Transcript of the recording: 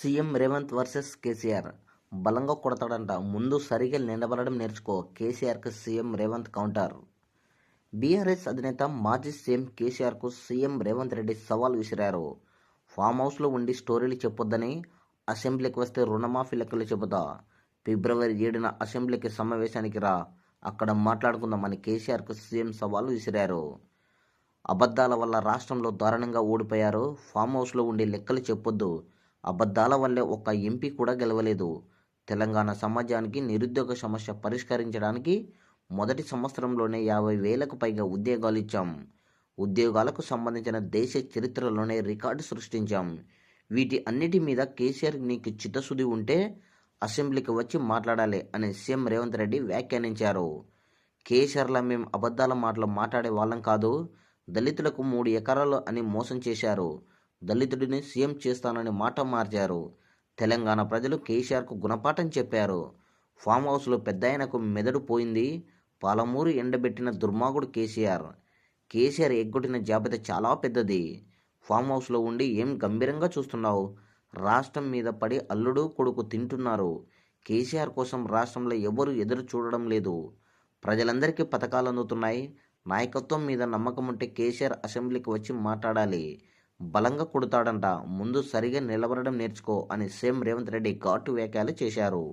CM Revanth versus KCR. బలంగా కొడతాడంట. ముందు సరిగా నిలబడడం నేర్చుకో. కేసీఆర్కు సీఎం రేవంత్ కౌంటర్. బీఆర్ఎస్ అధినేత మాజీ సీఎం కేసీఆర్కు సీఎం రేవంత్ రెడ్డి సవాల్ విసిరారు. ఫామ్ హౌస్లో ఉండి స్టోరీలు చెప్పొద్దని అసెంబ్లీకి వస్తే రుణమాఫీ లెక్కలు చెబుతా. ఫిబ్రవరి ఏడున అసెంబ్లీకి సమావేశానికి రా. అక్కడ మాట్లాడుకుందామని కేసీఆర్కు సీఎం సవాల్ విసిరారు. అబద్ధాల వల్ల రాష్ట్రంలో దారుణంగా ఓడిపోయారు. ఫామ్ హౌస్లో ఉండి లెక్కలు చెప్పొద్దు. అబద్ధాల వల్లే ఒక్క ఎంపీ కూడా గెలవలేదు. తెలంగాణ సమాజానికి నిరుద్యోగ సమస్య పరిష్కరించడానికి మొదటి సంవత్సరంలోనే యాభై వేలకు పైగా ఉద్యోగాలు ఇచ్చాం. ఉద్యోగాలకు సంబంధించిన దేశ చరిత్రలోనే రికార్డు సృష్టించాం. వీటి అన్నిటి మీద కేసీఆర్ నీకు చిత్తశుద్ధి ఉంటే అసెంబ్లీకి వచ్చి మాట్లాడాలి అని సీఎం రేవంత్ రెడ్డి వ్యాఖ్యానించారు. కేసీఆర్లా మేము అబద్ధాల మాటలు మాట్లాడే వాళ్ళం కాదు దళితులకు మూడు ఎకరాలు అని మోసం చేశారు. దళితుడిని సీఎం చేస్తానని మాట మార్చారు. తెలంగాణ ప్రజలు కేసీఆర్కు గుణపాఠం చెప్పారు. ఫామ్ హౌస్లో పెద్దాయనకు మెదడు పోయింది. పాలమూరు ఎండబెట్టిన దుర్మార్గుడు కేసీఆర్. కేసీఆర్ ఎగ్గొట్టిన జాబితా చాలా పెద్దది. ఫామ్ హౌస్లో ఉండి ఏం గంభీరంగా చూస్తున్నావు? రాష్ట్రం మీద పడి అల్లుడు కొడుకు తింటున్నారు. కేసీఆర్ కోసం రాష్ట్రంలో ఎవరు ఎదురు చూడడం లేదు. ప్రజలందరికీ పథకాలు అందుతున్నాయి. నాయకత్వం మీద నమ్మకం ఉంటే కేసీఆర్ అసెంబ్లీకి వచ్చి మాట్లాడాలి. బలంగా కొడతాడంట. ముందు సరిగా నిలబడడం నేర్చుకో అని సీఎం రేవంత్ రెడ్డి ఘాటు వ్యాఖ్యలు చేశారు.